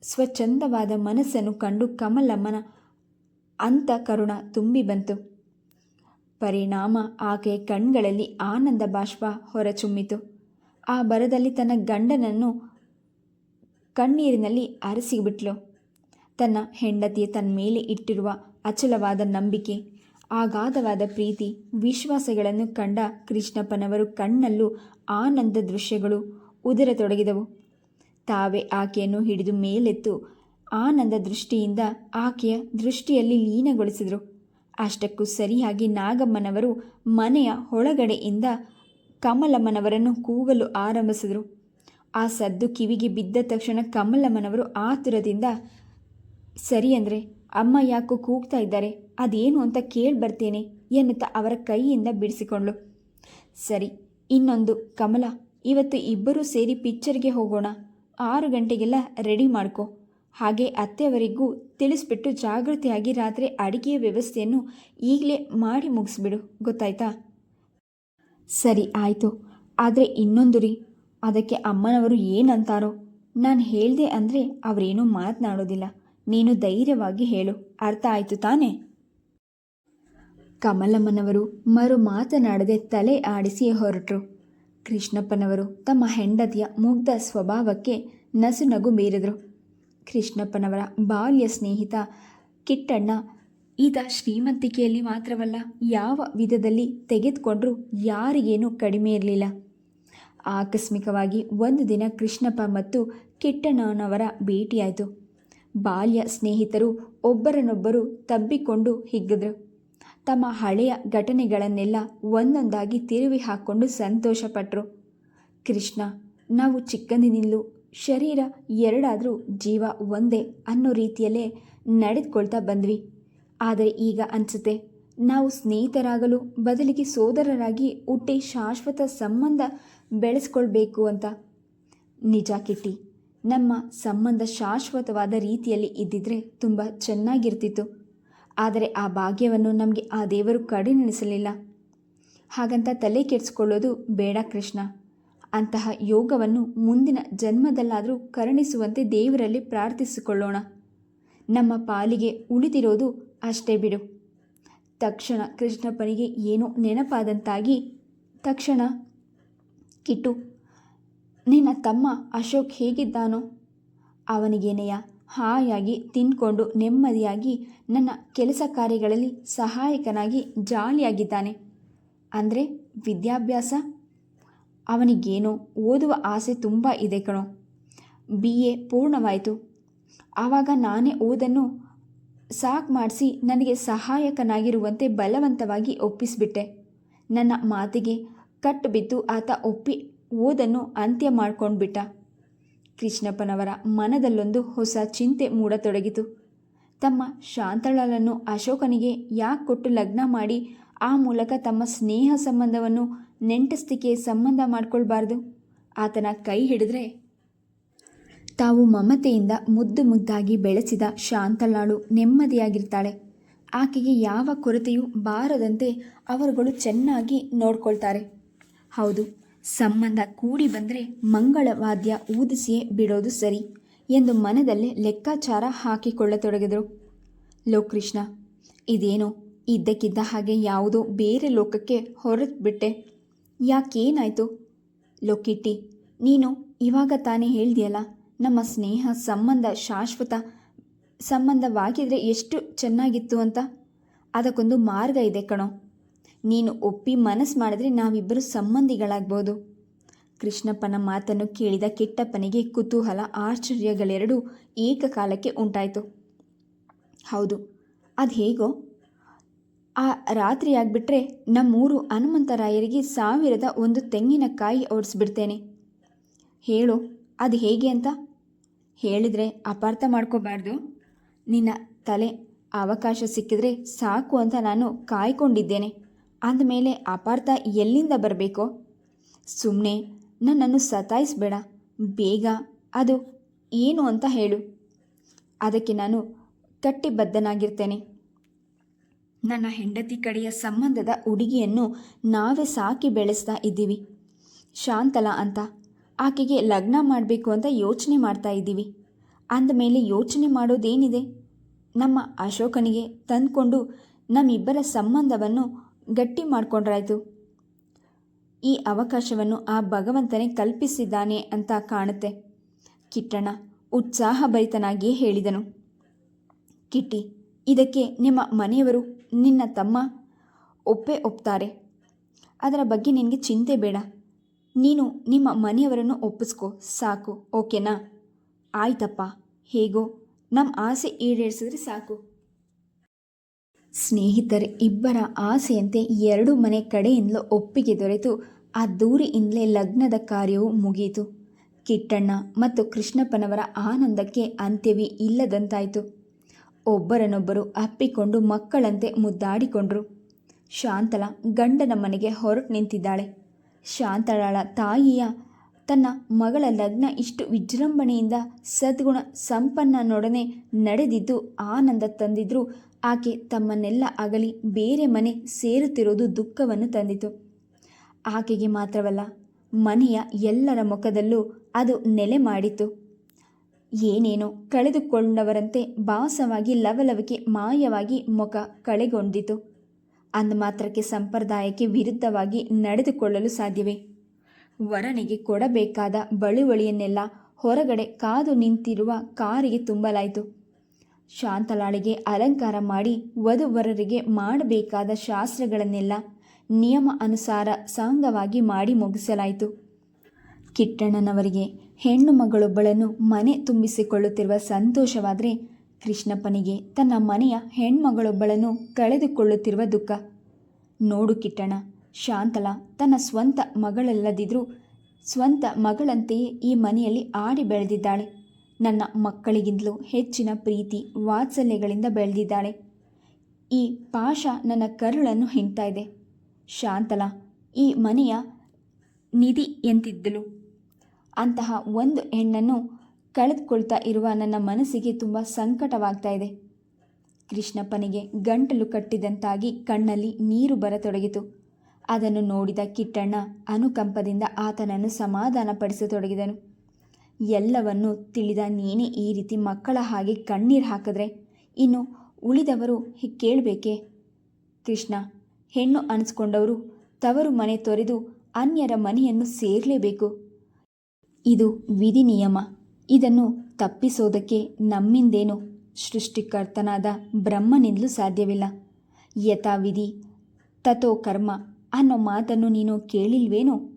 ಸ್ವಚ್ಛಂದವಾದ ಮನಸ್ಸನ್ನು ಕಂಡು ಕಮಲಮ್ಮನ ಅಂತ ಕರುಣ ತುಂಬಿ ಬಂತು. ಪರಿಣಾಮ ಆಕೆಯ ಕಣ್ಗಳಲ್ಲಿ ಆನಂದ ಬಾಷ್ಪ ಹೊರಚುಮ್ಮಿತು. ಆ ಬರದಲ್ಲಿ ತನ್ನ ಗಂಡನನ್ನು ಕಣ್ಣೀರಿನಲ್ಲಿ ಅರಸಿಬಿಟ್ಲು ತನ್ನ ಹೆಂಡತಿಯ ತನ್ನ ಮೇಲೆ ಇಟ್ಟಿರುವ ಅಚಲವಾದ ನಂಬಿಕೆ ಆಗಾಧವಾದ ಪ್ರೀತಿ, ವಿಶ್ವಾಸಗಳನ್ನು ಕಂಡ ಕೃಷ್ಣಪ್ಪನವರು ಕಣ್ಣಲ್ಲೂ ಆನಂದ ದೃಶ್ಯಗಳು ಉದುರತೊಡಗಿದವು. ತಾವೇ ಆಕೆಯನ್ನು ಹಿಡಿದು ಮೇಲೆತ್ತು. ಆನಂದ ದೃಷ್ಟಿಯಿಂದ ಆಕೆಯ ದೃಷ್ಟಿಯಲ್ಲಿ ಲೀನಗೊಳಿಸಿದರು. ಅಷ್ಟಕ್ಕೂ ಸರಿಯಾಗಿ ನಾಗಮ್ಮನವರು ಮನೆಯ ಒಳಗಡೆಯಿಂದ ಕಮಲಮ್ಮನವರನ್ನು ಕೂಗಲು ಆರಂಭಿಸಿದರು. ಆ ಸದ್ದು ಕಿವಿಗೆ ಬಿದ್ದ ತಕ್ಷಣ ಕಮಲಮ್ಮನವರು ಆತುರದಿಂದ, ಸರಿ ಅಂದರೆ ಅಮ್ಮ ಯಾಕೋ ಕೂಗ್ತಾ ಇದ್ದಾರೆ? ಅದೇನು ಅಂತ ಕೇಳಿ ಬರ್ತೇನೆ ಎನ್ನುತ್ತಾ ಅವರ ಕೈಯಿಂದ ಬಿಡಿಸಿಕೊಂಡ್ಳು. ಸರಿ, ಇನ್ನೊಂದು ಕಮಲ, ಇವತ್ತು ಇಬ್ಬರೂ ಸೇರಿ ಪಿಕ್ಚರ್ಗೆ ಹೋಗೋಣ. ಆರು ಗಂಟೆಗೆಲ್ಲ ರೆಡಿ ಮಾಡ್ಕೊ. ಹಾಗೆ ಅತ್ತೆಯವರಿಗೂ ತಿಳಿಸ್ಬಿಟ್ಟು ಜಾಗೃತಿಯಾಗಿ ರಾತ್ರಿ ಅಡಿಗೆಯ ವ್ಯವಸ್ಥೆಯನ್ನು ಈಗಲೇ ಮಾಡಿ ಮುಗಿಸ್ಬಿಡು, ಗೊತ್ತಾಯ್ತಾ? ಸರಿ, ಆಯಿತು. ಆದರೆ ಇನ್ನೊಂದು ರೀ, ಅದಕ್ಕೆ ಅಮ್ಮನವರು ಏನಂತಾರೋ? ನಾನು ಹೇಳಿದೆ ಅಂದರೆ ಅವರೇನೂ ಮಾತನಾಡೋದಿಲ್ಲ. ನೀನು ಧೈರ್ಯವಾಗಿ ಹೇಳು, ಅರ್ಥ ಆಯಿತು ತಾನೇ? ಕಮಲಮ್ಮನವರು ಮರು ಮಾತನಾಡದೆ ತಲೆ ಆಡಿಸಿ ಹೊರಟರು. ಕೃಷ್ಣಪ್ಪನವರು ತಮ್ಮ ಹೆಂಡತಿಯ ಮುಗ್ಧ ಸ್ವಭಾವಕ್ಕೆ ನಸುನಗು ಬೀರಿದರು. ಕೃಷ್ಣಪ್ಪನವರ ಬಾಲ್ಯ ಸ್ನೇಹಿತ ಕಿಟ್ಟಣ್ಣ ಈತ ಶ್ರೀಮಂತಿಕೆಯಲ್ಲಿ ಮಾತ್ರವಲ್ಲ ಯಾವ ವಿಧದಲ್ಲಿ ತೆಗೆದುಕೊಂಡರೂ ಯಾರಿಗೇನೂ ಕಡಿಮೆ ಇರಲಿಲ್ಲ. ಆಕಸ್ಮಿಕವಾಗಿ ಒಂದು ದಿನ ಕೃಷ್ಣಪ್ಪ ಮತ್ತು ಕಿಟ್ಟಣ್ಣನವರ ಭೇಟಿಯಾಯಿತು. ಬಾಲ್ಯ ಸ್ನೇಹಿತರು ಒಬ್ಬರನ್ನೊಬ್ಬರು ತಬ್ಬಿಕೊಂಡು ಹಿಗ್ಗಿದ್ರು. ತಮ್ಮ ಹಳೆಯ ಘಟನೆಗಳನ್ನೆಲ್ಲ ಒಂದೊಂದಾಗಿ ತಿರುವಿ ಹಾಕ್ಕೊಂಡು ಸಂತೋಷಪಟ್ಟರು ಕೃಷ್ಣ, ನಾವು ಚಿಕ್ಕಂದಿನಿಂದಲೂ ಶರೀರ ಎರಡಾದರೂ ಜೀವ ಒಂದೇ ಅನ್ನೋ ರೀತಿಯಲ್ಲೇ ನಡೆದುಕೊಳ್ತಾ ಬಂದ್ವಿ. ಆದರೆ ಈಗ ಅನಿಸುತ್ತೆ, ನಾವು ಸ್ನೇಹಿತರಾಗಲು ಬದಲಿಗೆ ಸೋದರರಾಗಿ ಹುಟ್ಟಿ ಶಾಶ್ವತ ಸಂಬಂಧ ಬೆಳೆಸ್ಕೊಳ್ಬೇಕು ಅಂತ. ನಿಜ ಕಿಟ್ಟಿ, ನಮ್ಮ ಸಂಬಂಧ ಶಾಶ್ವತವಾದ ರೀತಿಯಲ್ಲಿ ಇದ್ದಿದ್ರೆ ತುಂಬ ಚೆನ್ನಾಗಿರ್ತಿತ್ತು. ಆದರೆ ಆ ಭಾಗ್ಯವನ್ನು ನಮಗೆ ಆ ದೇವರು ಕಡಿನೆನಿಸಲಿಲ್ಲ ಹಾಗಂತ ತಲೆ ಕೆಡಿಸ್ಕೊಳ್ಳೋದು ಬೇಡ ಕೃಷ್ಣ. ಅಂತಹ ಯೋಗವನ್ನು ಮುಂದಿನ ಜನ್ಮದಲ್ಲಾದರೂ ಕರುಣಿಸುವಂತೆ ದೇವರಲ್ಲಿ ಪ್ರಾರ್ಥಿಸಿಕೊಳ್ಳೋಣ. ನಮ್ಮ ಪಾಲಿಗೆ ಉಳಿದಿರೋದು ಅಷ್ಟೇ ಬಿಡು. ತಕ್ಷಣ ಕೃಷ್ಣಪ್ಪನಿಗೆ ಏನೋ ನೆನಪಾದಂತಾಗಿ, ತಕ್ಷಣ, ಕಿಟ್ಟು, ನಿನ್ನ ತಮ್ಮ ಅಶೋಕ್ ಹೇಗಿದ್ದಾನೋ? ಅವನಿಗೇನೆಯ? ಹಾಯಾಗಿ ತಿನ್ಕೊಂಡು ನೆಮ್ಮದಿಯಾಗಿ ನನ್ನ ಕೆಲಸ ಕಾರ್ಯಗಳಲ್ಲಿ ಸಹಾಯಕನಾಗಿ ಜಾಲಿಯಾಗಿದ್ದಾನೆ. ಅಂದರೆ ವಿದ್ಯಾಭ್ಯಾಸ? ಅವನಿಗೇನೋ ಓದುವ ಆಸೆ ತುಂಬ ಇದೆ ಕಣೋ. ಬಿ. ಎ. ಪೂರ್ಣವಾಯಿತು. ಆವಾಗ ನಾನೇ ಓದನ್ನು ಸಾಕು ಮಾಡಿಸಿ ನನಗೆ ಸಹಾಯಕನಾಗಿರುವಂತೆ ಬಲವಂತವಾಗಿ ಒಪ್ಪಿಸಿಬಿಟ್ಟೆ. ನನ್ನ ಮಾತಿಗೆ ಕಟ್ಟು ಬಿದ್ದು ಆತ ಒಪ್ಪಿ ಓದನ್ನು ಅಂತ್ಯ ಮಾಡ್ಕೊಂಡ್ಬಿಟ್ಟ. ಕೃಷ್ಣಪ್ಪನವರ ಮನದಲ್ಲೊಂದು ಹೊಸ ಚಿಂತೆ ಮೂಡತೊಡಗಿತು. ತಮ್ಮ ಶಾಂತಳಲನ್ನು ಅಶೋಕನಿಗೆ ಯಾಕೆ ಕೊಟ್ಟು ಲಗ್ನ ಮಾಡಿ, ಆ ಮೂಲಕ ತಮ್ಮ ಸ್ನೇಹ ಸಂಬಂಧವನ್ನು ನೆಂಟಸ್ತಿಕೆ ಸಂಬಂಧ ಮಾಡಿಕೊಳ್ಬಾರ್ದು? ಆತನ ಕೈ ಹಿಡಿದ್ರೆ? ತಾವು ಮಮತೆಯಿಂದ ಮುದ್ದು ಮುದ್ದಾಗಿ ಬೆಳೆಸಿದ ಶಾಂತಳಾಳು ನೆಮ್ಮದಿಯಾಗಿರ್ತಾಳೆ. ಆಕೆಗೆ ಯಾವ ಕೊರತೆಯೂ ಬಾರದಂತೆ ಅವರುಗಳು ಚೆನ್ನಾಗಿ ನೋಡ್ಕೊಳ್ತಾರೆ. ಹೌದು ಸಂಬಂಧ ಕೂಡಿ ಬಂದರೆ ಮಂಗಳವಾದ್ಯ ಊದಿಸಿಯೇ ಬಿಡೋದು ಸರಿ ಎಂದು ಮನದಲ್ಲೇ ಲೆಕ್ಕಾಚಾರ ಹಾಕಿಕೊಳ್ಳತೊಡಗಿದರು. ಲೋಕೃಷ್ಣ, ಇದೇನೋ? ಇದ್ದಕ್ಕಿದ್ದ ಹಾಗೆ ಯಾವುದೋ ಬೇರೆ ಲೋಕಕ್ಕೆ ಹೊರಟ್ಬಿಟ್ಟೆ. ಯಾಕೇನಾಯಿತು? ಲೋಕಿಟ್ಟಿ, ನೀನು ಇವಾಗ ತಾನೇ ಹೇಳ್ದಿಯಲ್ಲ, ನಮ್ಮ ಸ್ನೇಹ ಸಂಬಂಧ ಶಾಶ್ವತ, ಸಂಬಂಧವಾಗಿದ್ರೆ ಎಷ್ಟು ಚೆನ್ನಾಗಿತ್ತು ಅಂತ? ಅದಕ್ಕೊಂದು ಮಾರ್ಗ ಇದೆ ಕಣೋ. ನೀನು ಒಪ್ಪಿ ಮನಸ್ಸು ಮಾಡಿದ್ರೆ ನಾವಿಬ್ಬರು ಸಂಬಂಧಿಗಳಾಗ್ಬೋದು. ಕೃಷ್ಣಪ್ಪನ ಮಾತನ್ನು ಕೇಳಿದ ಕೆಟ್ಟಪ್ಪನಿಗೆ ಕುತೂಹಲ, ಆಶ್ಚರ್ಯಗಳೆರಡೂ ಏಕಕಾಲಕ್ಕೆ ಉಂಟಾಯಿತು. ಹೌದು, ಅದು ಹೇಗೋ? ಆ ರಾತ್ರಿ ಆಗಿಬಿಟ್ರೆ ನಮ್ಮೂರು ಹನುಮಂತರಾಯರಿಗೆ ಸಾವಿರದ ಒಂದು ತೆಂಗಿನಕಾಯಿ ಓಡಿಸ್ಬಿಡ್ತೇನೆ ಹೇಳು, ಅದು ಹೇಗೆ ಅಂತ? ಹೇಳಿದರೆ ಅಪಾರ್ಥ ಮಾಡ್ಕೋಬಾರ್ದು. ನಿನ್ನ ತಲೆ ಅವಕಾಶ ಸಿಕ್ಕಿದ್ರೆ ಸಾಕು ಅಂತ ನಾನು ಕಾಯ್ಕೊಂಡಿದ್ದೇನೆ. ಅಂದಮೇಲೆ ಅಪಾರ್ಥ ಎಲ್ಲಿಂದ ಬರಬೇಕು? ಸುಮ್ಮನೆ ನನ್ನನ್ನು ಸತಾಯಿಸಬೇಡ. ಬೇಗ. ಅದು ಏನು ಅಂತ ಹೇಳು. ಅದಕ್ಕೆ ನಾನು ಕಟ್ಟಿಬದ್ಧನಾಗಿರ್ತೇನೆ. ನನ್ನ ಹೆಂಡತಿ ಕಡೆಯ ಸಂಬಂಧದ ಹುಡುಗಿಯನ್ನು ನಾವೇ ಸಾಕಿ ಬೆಳೆಸ್ತಾ ಇದ್ದೀವಿ. ಶಾಂತಲಾ ಅಂತ. ಆಕೆಗೆ ಲಗ್ನ ಮಾಡಬೇಕು ಅಂತ ಯೋಚನೆ ಮಾಡ್ತಾ ಇದ್ದೀವಿ. ಅಂದಮೇಲೆ ಯೋಚನೆ ಮಾಡೋದೇನಿದೆ? ನಮ್ಮ ಅಶೋಕನಿಗೆ ತಂದುಕೊಂಡು ನಮ್ಮಿಬ್ಬರ ಸಂಬಂಧವನ್ನು ಗಟ್ಟಿ ಮಾಡಿಕೊಂಡ್ರಾಯ್ತು. ಈ ಅವಕಾಶವನ್ನು ಆ ಭಗವಂತನೇ ಕಲ್ಪಿಸಿದ್ದಾನೆ ಅಂತ ಕಾಣುತ್ತೆ. ಕಿಟ್ಟಣ ಉತ್ಸಾಹಭರಿತನಾಗಿಯೇ ಹೇಳಿದನು. ಕಿಟ್ಟಿ, ಇದಕ್ಕೆ ನಿಮ್ಮ ಮನೆಯವರು ನಿನ್ನ ತಮ್ಮ? ಒಪ್ಪೇ ಒಪ್ತಾರೆ. ಅದರ ಬಗ್ಗೆ ನಿನಗೆ ಚಿಂತೆ ಬೇಡ. ನೀನು ನಿಮ್ಮ ಮನೆಯವರನ್ನು ಒಪ್ಪಿಸ್ಕೋ. ಸಾಕು, ಓಕೆನಾ? ಆಯ್ತಪ್ಪ, ಹೇಗೋ? ನಮ್ಮ ಆಸೆ ಈಡೇರಿಸಿದ್ರೆ ಸಾಕು. ಸ್ನೇಹಿತರೆ ಇಬ್ಬರ ಆಸೆಯಂತೆ ಎರಡು ಮನೆ ಕಡೆಯಿಂದಲೂ ಒಪ್ಪಿಗೆ ದೊರೆತು. ಆ ದೂರಿಯಿಂದಲೇ ಲಗ್ನದ ಕಾರ್ಯವು ಮುಗಿಯಿತು. ಕಿಟ್ಟಣ್ಣ ಮತ್ತು ಕೃಷ್ಣಪ್ಪನವರ ಆನಂದಕ್ಕೆ ಅಂತ್ಯವೇ ಇಲ್ಲದಂತಾಯಿತು. ಒಬ್ಬರನ್ನೊಬ್ಬರು ಅಪ್ಪಿಕೊಂಡು ಮಕ್ಕಳಂತೆ ಮುದ್ದಾಡಿಕೊಂಡ್ರು. ಶಾಂತಲ ಗಂಡನ ಮನೆಗೆ ಹೊರಟು ನಿಂತಿದ್ದಾಳೆ. ಶಾಂತಳಳ ತಾಯಿಯ ತನ್ನ ಮಗಳ ಲಗ್ನ ಇಷ್ಟು ವಿಜೃಂಭಣೆಯಿಂದ ಸದ್ಗುಣ ಸಂಪನ್ನನೊಡನೆ ನಡೆದಿದ್ದು ಆನಂದ ತಂದಿದ್ರೂ ಆಕೆ ತಮ್ಮನ್ನೆಲ್ಲ ಅಗಲಿ ಬೇರೆ ಮನೆ ಸೇರುತ್ತಿರುವುದು ದುಃಖವನ್ನು ತಂದಿತು. ಆಕೆಗೆ ಮಾತ್ರವಲ್ಲ, ಮನೆಯ ಎಲ್ಲರ ಮುಖದಲ್ಲೂ ಅದು ನೆಲೆ ಮಾಡಿತು ಏನೇನೋ ಕಳೆದುಕೊಂಡವರಂತೆ ಭಾಸವಾಗಿ ಲವಲವಿಕೆ ಮಾಯವಾಗಿ ಮುಖ ಕಳೆಗೊಂಡಿತು. ಅಂದ ಮಾತ್ರಕ್ಕೆ ಸಂಪ್ರದಾಯಕ್ಕೆ ವಿರುದ್ಧವಾಗಿ ನಡೆದುಕೊಳ್ಳಲು ಸಾಧ್ಯವೇ? ವರನಿಗೆ ಕೊಡಬೇಕಾದ ಬಳುವಳಿಯನ್ನೆಲ್ಲ ಹೊರಗಡೆ ಕಾದು ನಿಂತಿರುವ ಕಾರಿಗೆ ತುಂಬಲಾಯಿತು. ಶಾಂತಲಾಳಿಗೆ ಅಲಂಕಾರ ಮಾಡಿ ವಧುವರರಿಗೆ ಮಾಡಬೇಕಾದ ಶಾಸ್ತ್ರಗಳನ್ನೆಲ್ಲ ನಿಯಮ ಅನುಸಾರ ಸಾಂಗವಾಗಿ ಮಾಡಿ ಮುಗಿಸಲಾಯಿತು. ಕಿಟ್ಟಣ್ಣನವರಿಗೆ ಹೆಣ್ಣು ಮಗಳೊಬ್ಬಳನ್ನು ಮನೆ ತುಂಬಿಸಿಕೊಳ್ಳುತ್ತಿರುವ ಸಂತೋಷವಾದರೆ ಕೃಷ್ಣಪ್ಪನಿಗೆ ತನ್ನ ಮನೆಯ ಹೆಣ್ಮಗಳೊಬ್ಬಳನ್ನು ಕಳೆದುಕೊಳ್ಳುತ್ತಿರುವ ದುಃಖ. ನೋಡು ಕಿಟ್ಟಣ ಶಾಂತಲ ತನ್ನ ಸ್ವಂತ ಮಗಳಲ್ಲದಿದ್ದರೂ ಸ್ವಂತ ಮಗಳಂತೆಯೇ ಈ ಮನೆಯಲ್ಲಿ ಆಡಿ ಬೆಳೆದಿದ್ದಾಳೆ. ನನ್ನ ಮಕ್ಕಳಿಗಿಂತಲೂ ಹೆಚ್ಚಿನ ಪ್ರೀತಿ ವಾತ್ಸಲ್ಯಗಳಿಂದ ಬೆಳೆದಿದ್ದಾಳೆ. ಈ ಪಾಶ ನನ್ನ ಕರುಳನ್ನು ಹಿಂಡ್ತಾ ಇದೆ. ಶಾಂತಲ, ಈ ಮನೆಯ ನಿಧಿ ಎಂತಿದ್ದಳು. ಅಂತಹ ಒಂದು ಹೆಣ್ಣನ್ನು ಕಳೆದುಕೊಳ್ತಾ ಇರುವ ನನ್ನ ಮನಸ್ಸಿಗೆ ತುಂಬ ಸಂಕಟವಾಗ್ತಾ ಇದೆ. ಕೃಷ್ಣಪ್ಪನಿಗೆ ಗಂಟಲು ಕಟ್ಟಿದಂತಾಗಿ ಕಣ್ಣಲ್ಲಿ ನೀರು ಬರತೊಡಗಿತು. ಅದನ್ನು ನೋಡಿದ ಕಿಟ್ಟಣ್ಣ ಅನುಕಂಪದಿಂದ ಆತನನ್ನು ಸಮಾಧಾನಪಡಿಸತೊಡಗಿದನು. ಎಲ್ಲವನ್ನೂ ತಿಳಿದ ನೀನೇ ಈ ರೀತಿ ಮಕ್ಕಳ ಹಾಗೆ ಕಣ್ಣೀರು ಹಾಕಿದ್ರೆ ಇನ್ನು ಉಳಿದವರು ಕೇಳಬೇಕೆ? ಕೃಷ್ಣ, ಹೆಣ್ಣು ಅನಿಸ್ಕೊಂಡವರು ತವರು ಮನೆ ತೊರೆದು ಅನ್ಯರ ಮನೆಯನ್ನು ಸೇರಲೇಬೇಕು. ಇದು ವಿಧಿ ನಿಯಮ. ಇದನ್ನು ತಪ್ಪಿಸೋದಕ್ಕೆ ನಮ್ಮಿಂದೇನು ಸೃಷ್ಟಿಕರ್ತನಾದ ಬ್ರಹ್ಮನಿಂದಲೂ ಸಾಧ್ಯವಿಲ್ಲ. ಯಥಾವಿಧಿ ತಥೋ ಕರ್ಮ ಅನ್ನೋ ಮಾತನ್ನು ನೀನು ಕೇಳಿಲ್ವೇನೋ?